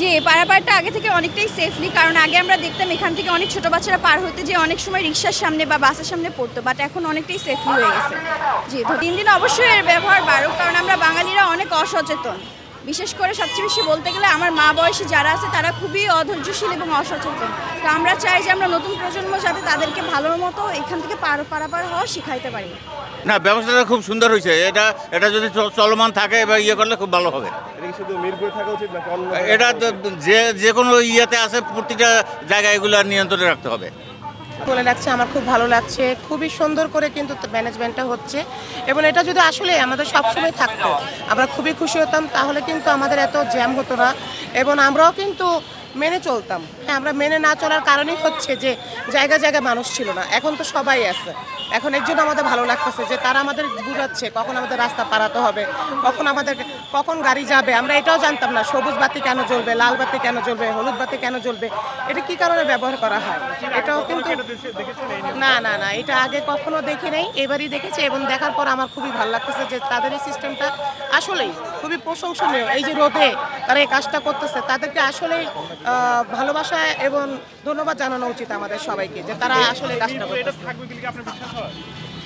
যে পারাপারটা আগে থেকে অনেকটাই সেফলি কারণ আগে আমরা দেখতাম এখান থেকে অনেক ছোট বাচ্চারা পার হতে যে অনেক সময় রিক্সার সামনে বা বাসের সামনে পড়তো বাট এখন অনেকটাই সেফলি হয়ে গেছে। জি দিন দিন অবশ্যই এর ব্যবহার বাড়ুক, কারণ আমরা বাঙালিরা অনেক অসচেতন। বিশেষ করে সবচেয়ে বেশি বলতে গেলে আমার মা বয়সী যারা আছে তারা খুবই অধৈর্যশীল এবং অসচেতন। তো আমরা চাই যে আমরা নতুন প্রজন্ম যাতে তাদেরকে ভালো মতো এখান থেকে পার পারাপার হওয়া শিখাইতে পারি। না ব্যবস্থাটা খুব সুন্দর হয়েছে। এটা এটা যদি চলমান থাকে বা ইয়ে করলে খুব ভালো হবে। এটা শুধু মিরপুরে থাকা উচিত এটা যে যে কোনো ইয়েতে আছে প্রতিটা জায়গায় এগুলো নিয়ন্ত্রণে রাখতে হবে। বলে লাগছে, আমার খুব ভালো লাগছে। খুবই সুন্দর করে কিন্তু ম্যানেজমেন্টটা হচ্ছে। এবং এটা যদি আসলে আমাদের সবসময় থাকতো, আমরা খুবই খুশি হতাম, তাহলে কিন্তু আমাদের এত জ্যাম হতো না। এবং আমরাও কিন্তু মেনে চলতাম। হ্যাঁ আমরা মেনে না চলার কারণেই হচ্ছে যে জায়গা জায়গায় মানুষ ছিল না। এখন তো সবাই আছে। এখন এর জন্য আমাদের ভালো লাগতেছে যে তারা আমাদের বুঝাচ্ছে, কখন আমাদের রাস্তা পারাতে হবে, কখন আমাদের কখন গাড়ি যাবে? আমরা এটাও জানতাম না, সবুজ বাতি কেন জ্বলবে, লাল বাতি কেন জ্বলবে, হলুদ বাতি কেন জ্বলবে, এটা কি কারণে ব্যবহার করা হয়? এটাও কিন্তু না না না, এটা আগে কখনো দেখি নাই, এবারই দেখেছি এবং দেখার পর আমার খুবই ভালো লাগতেছে যে তাদের এই সিস্টেমটা আসলেই খুবই প্রশংসনীয়। এই যে রোদে তারা এই কাজটা করতেছে, তাদেরকে আসলেই ভালোবাসা এবং ধন্যবাদ জানানো উচিত আমাদের সবাইকে যে তারা আসলে কাজটা করতেছে।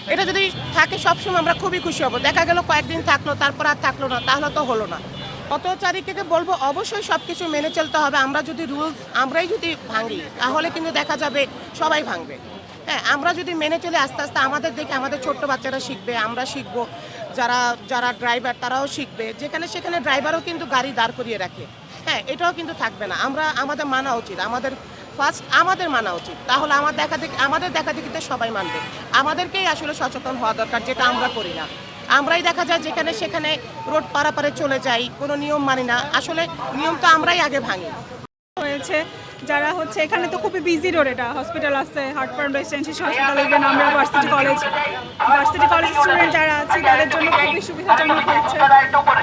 এটা যদি থাকে, সবসময় আমরা খুবই খুশি হব। দেখা গেল কয়েকদিন থাকল, তারপর আর থাকল না, তাহলে তো হলো না। কত চারিকে বলব, অবশ্যই সব কিছু মেনে চলতে হবে। আমরা যদি রুলস আমরাই যদি ভাঙি, তাহলে কিন্তু দেখা যাবে সবাই ভাঙবে। হ্যাঁ আমরা যদি মেনে চলে আস্তে আস্তে, আমাদের দেখে আমাদের ছোট্ট বাচ্চারা শিখবে, আমরা শিখব। যারা যারা ড্রাইভার তারাও শিখবে। যেখানে সেখানে ড্রাইভারও কিন্তু গাড়ি দাঁড় করিয়ে রাখে। হ্যাঁ এটাও কিন্তু থাকবে না। আমরা, আমাদের মানা উচিত। আমাদের ফার্স্ট আমাদের মানা উচিত। তাহলে আমার দেখা দেখি, আমাদের দেখা দেখিতে সবাই মানবে। আমাদেরকেই আসলে সচেতন হওয়া দরকার, যেটা আমরা করি না। আমরাই দেখা যায় যেখানে সেখানে রোড পারাপারে চলে যাই, কোনো নিয়ম মানি না। আসলে নিয়ম তো আমরাই আগে ভাঙি। হয়েছে, যারা হচ্ছে, এখানে তো খুবই বিজি রোড এটা। হসপিটাল আছে heart farm residency hospital even আমরা varsity college varsity college student যারা আছে, তাদের জন্য খুবই সুবিধাজনক হয়েছে।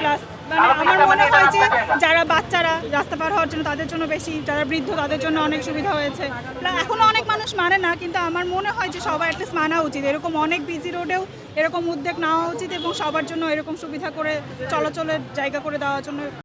প্লাস মানে আমার মনে হয় যে যারা বাচ্চারা রাস্তা পার হওয়ার জন্য তাদের জন্য বেশি যারা বৃদ্ধ তাদের জন্য অনেক সুবিধা হয়েছে। এখনও অনেক মানুষ মানে না কিন্তু আমার মনে হয় যে সবার অ্যাটলিস্ট মানা উচিত। এরকম অনেক বিজি রোডেও এরকম উদ্যোগ নেওয়া উচিত এবং সবার জন্য এরকম সুবিধা করে চলাচলের জায়গা করে দেওয়ার জন্য